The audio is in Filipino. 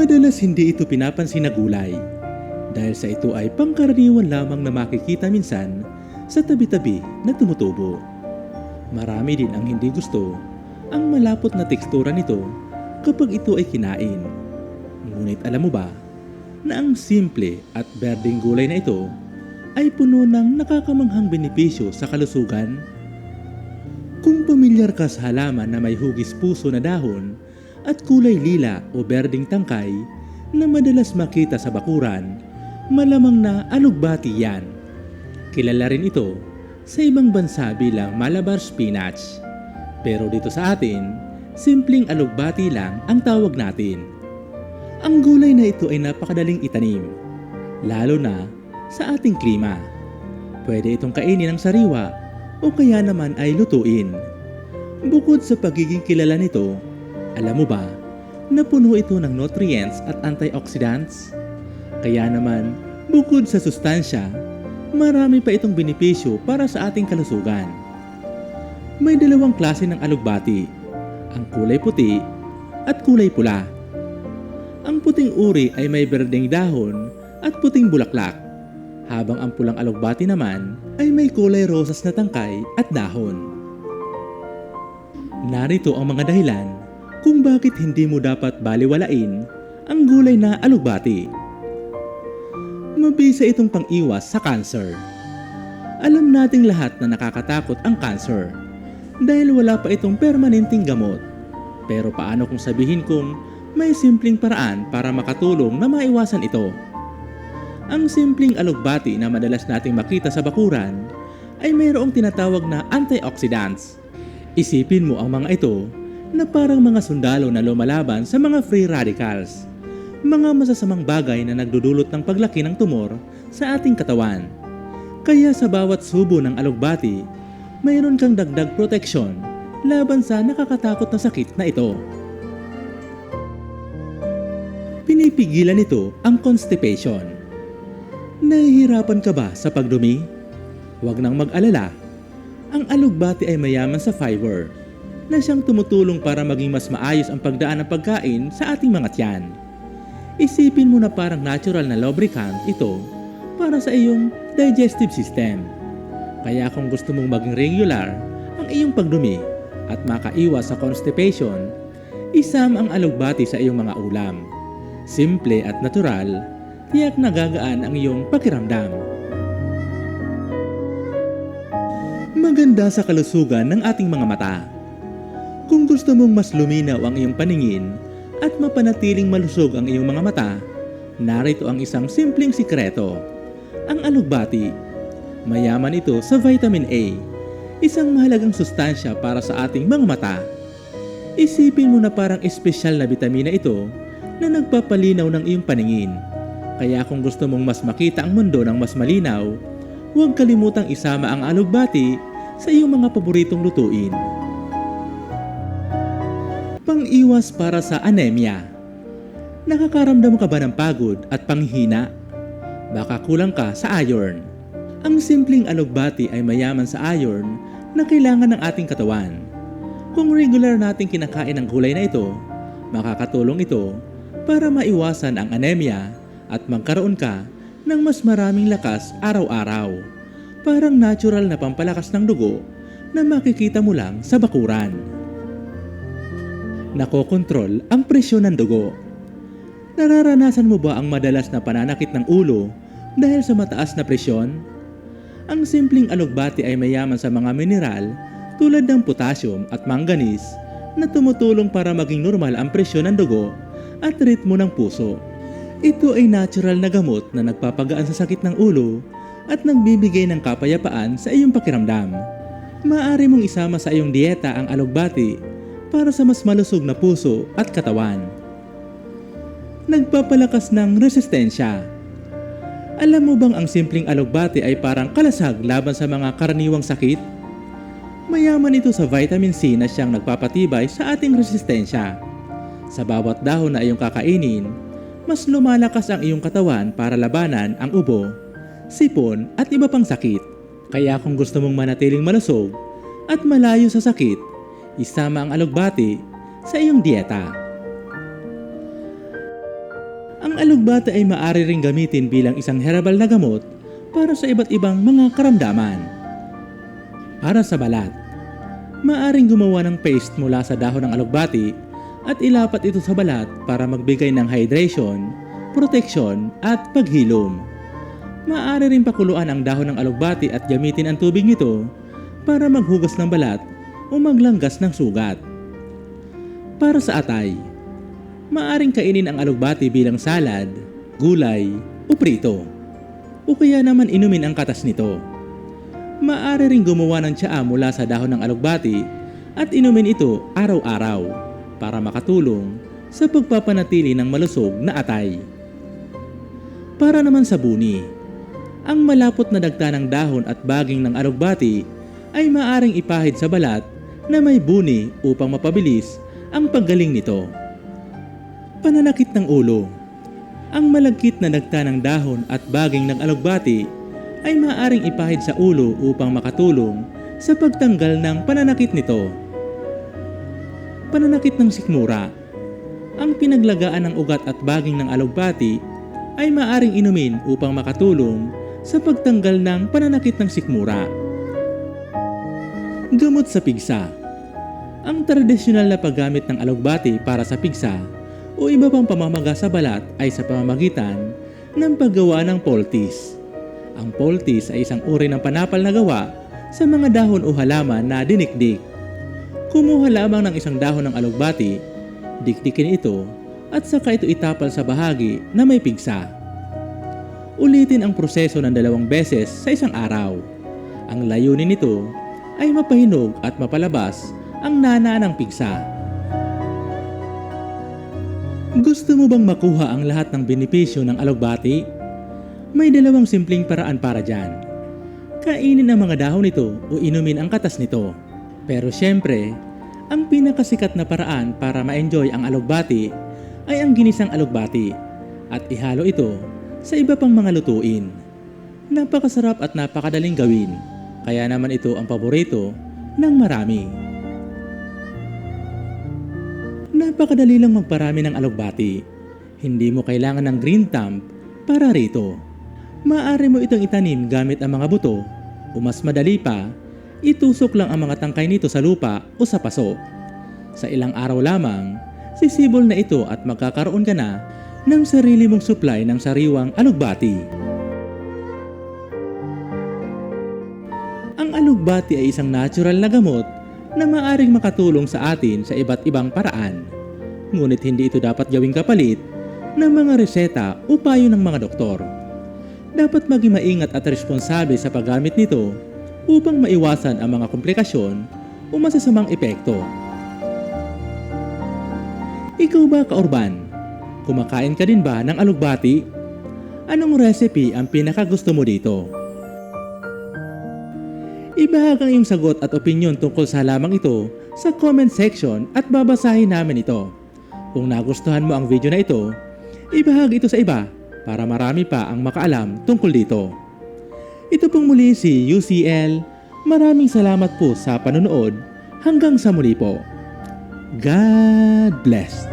Madalas hindi ito pinapansin na gulay dahil sa ito ay pangkaraniwan lamang na makikita minsan sa tabi-tabi na tumutubo. Marami din ang hindi gusto ang malapot na tekstura nito kapag ito ay kinain. Ngunit alam mo ba na ang simple at berdeng gulay na ito ay puno ng nakakamanghang benepisyo sa kalusugan? Kung pamilyar ka sa halaman na may hugis puso na dahon at kulay lila o berdeng tangkay na madalas makita sa bakuran, malamang na alugbati yan. Kilala rin ito sa ibang bansa bilang Malabar spinach. Pero dito sa atin, simpleng alugbati lang ang tawag natin. Ang gulay na ito ay napakadaling itanim, lalo na sa ating klima. Pwede itong kainin ng sariwa o kaya naman ay lutuin. Bukod sa pagiging kilala nito, alam mo ba na puno ito ng nutrients at antioxidants? Kaya naman, bukod sa sustansya, marami pa itong benepisyo para sa ating kalusugan. May dalawang klase ng alugbati, ang kulay puti at kulay pula. Ang puting uri ay may berdeng dahon at puting bulaklak, habang ang pulang alugbati naman ay may kulay rosas na tangkay at dahon. Narito ang mga dahilan kung bakit hindi mo dapat baliwalain ang gulay na alugbati. Mabisa itong pang-iwas sa cancer. Alam nating lahat na nakakatakot ang cancer dahil wala pa itong permanenteng gamot. Pero paano kung sabihin kong may simpleng paraan para makatulong na maiwasan ito? Ang simpleng alugbati na madalas nating makita sa bakuran ay mayroong tinatawag na antioxidants. Isipin mo ang mga ito na parang mga sundalo na lumalaban sa mga free radicals. Mga masasamang bagay na nagdudulot ng paglaki ng tumor sa ating katawan. Kaya sa bawat subo ng alugbati, mayroon kang dagdag proteksyon laban sa nakakatakot na sakit na ito. Pinipigilan nito ang constipation. Nahihirapan ka ba sa pagdumi? Huwag nang mag-alala. Ang alugbati ay mayaman sa fiber na siyang tumutulong para maging mas maayos ang pagdaan ng pagkain sa ating mga tiyan. Isipin mo na parang natural na lubricant ito para sa iyong digestive system. Kaya kung gusto mong maging regular ang iyong pagdumi at makaiwas sa constipation, isam ang alugbati sa iyong mga ulam. Simple at natural, tiyak nagagaan ang iyong pakiramdam. Maganda sa kalusugan ng ating mga mata. Kung gusto mong mas luminaw ang iyong paningin at mapanatiling malusog ang iyong mga mata, narito ang isang simpleng sikreto. Ang alugbati. Mayaman ito sa vitamin A, isang mahalagang sustansya para sa ating mga mata. Isipin mo na parang espesyal na bitamina ito na nagpapalinaw ng iyong paningin. Kaya kung gusto mong mas makita ang mundo ng mas malinaw, huwag kalimutang isama ang alugbati sa iyong mga paboritong lutuin. Pang-iwas para sa anemia. Nakakaramdam ka ba ng pagod at panghina? Baka kulang ka sa iron. Ang simpleng alugbati ay mayaman sa iron na kailangan ng ating katawan. Kung regular nating kinakain ang gulay na ito, makakatulong ito para maiwasan ang anemia at magkaroon ka ng mas maraming lakas araw-araw. Parang natural na pampalakas ng dugo na makikita mo lang sa bakuran. Nakokontrol ang presyon ng dugo. Nararanasan mo ba ang madalas na pananakit ng ulo dahil sa mataas na presyon? Ang simpleng alugbati ay mayaman sa mga mineral tulad ng potassium at manganese na tumutulong para maging normal ang presyon ng dugo at ritmo ng puso. Ito ay natural na gamot na nagpapagaan sa sakit ng ulo at nagbibigay ng kapayapaan sa iyong pakiramdam. Maaari mong isama sa iyong dieta ang alugbati para sa mas malusog na puso at katawan. Nagpapalakas ng resistensya. Alam mo bang ang simpleng alugbati ay parang kalasag laban sa mga karaniwang sakit? Mayaman ito sa vitamin C na siyang nagpapatibay sa ating resistensya. Sa bawat dahon na iyong kakainin, mas lumalakas ang iyong katawan para labanan ang ubo, sipon at iba pang sakit. Kaya kung gusto mong manatiling malusog at malayo sa sakit, isama ang alugbati sa iyong dieta. Ang alugbati ay maaari ring gamitin bilang isang herbal na gamot para sa iba't ibang mga karamdaman. Para sa balat, maaring gumawa ng paste mula sa dahon ng alugbati at ilapat ito sa balat para magbigay ng hydration, protection at paghilom. Maaari rin pakuluan ang dahon ng alugbati at gamitin ang tubig nito para maghugas ng balat o maglanggas ng sugat. Para sa atay, maaring kainin ang alugbati bilang salad, gulay o prito. O kaya naman inumin ang katas nito. Maaari ring gumawa ng tsaa mula sa dahon ng alugbati at inumin ito araw-araw para makatulong sa pagpapanatili ng malusog na atay. Para naman sa buni, ang malapot na dagta ng dahon at baging ng alugbati ay maaring ipahid sa balat na may buni upang mapabilis ang paggaling nito. Pananakit ng ulo Ang malagkit na dagta ng dahon at baging ng alugbati ay maaring ipahid sa ulo upang makatulong sa pagtanggal ng pananakit nito. Pananakit ng sikmura Ang pinaglagaan ng ugat at baging ng alugbati ay maaring inumin upang makatulong sa pagtanggal ng pananakit ng sikmura. Gamot sa pigsa Ang tradisyonal na paggamit ng alugbati para sa pigsa o iba pang pamamaga sa balat ay sa pamamagitan ng paggawa ng poultice. Ang poultice ay isang uri ng panapal na gawa sa mga dahon o halaman na dinikdik. Kumuha lamang ng isang dahon ng alugbati, dikdikin ito at saka ito itapal sa bahagi na may pigsa. Ulitin ang proseso ng dalawang beses sa isang araw. Ang layunin nito ay mapahinog at mapalabas ang nana ng pigsa. Gusto mo bang makuha ang lahat ng benepisyo ng alugbati? May dalawang simpleng paraan para dyan. Kainin ang mga dahon nito o inumin ang katas nito. Pero syempre, ang pinakasikat na paraan para ma-enjoy ang alugbati ay ang ginisang alugbati at ihalo ito sa iba pang mga lutuin. Napakasarap at napakadaling gawin, kaya naman ito ang paborito ng marami. Napakadali lang magparami ng alugbati. Hindi mo kailangan ng green thumb para rito. Maaari mo itong itanim gamit ang mga buto o mas madali pa, itusok lang ang mga tangkay nito sa lupa o sa paso. Sa ilang araw lamang, sisibol na ito at magkakaroon ka na ng sarili mong supply ng sariwang alugbati. Ang alugbati ay isang natural na gamot na maaring makatulong sa atin sa iba't ibang paraan. Ngunit hindi ito dapat gawing kapalit ng mga reseta o payo ng mga doktor. Dapat maging maingat at responsable sa paggamit nito upang maiwasan ang mga komplikasyon o masasamang epekto. Ikaw ba, Kaorban? Kumakain ka din ba ng alugbati? Anong recipe ang pinakagusto mo dito? Ibahag ang iyong sagot at opinion tungkol sa lamang ito sa comment section at babasahin namin ito. Kung nagustuhan mo ang video na ito, ibahagi ito sa iba para marami pa ang makaalam tungkol dito. Ito pong muli si UCL. Maraming salamat po sa panonood. Hanggang sa muli po. God bless.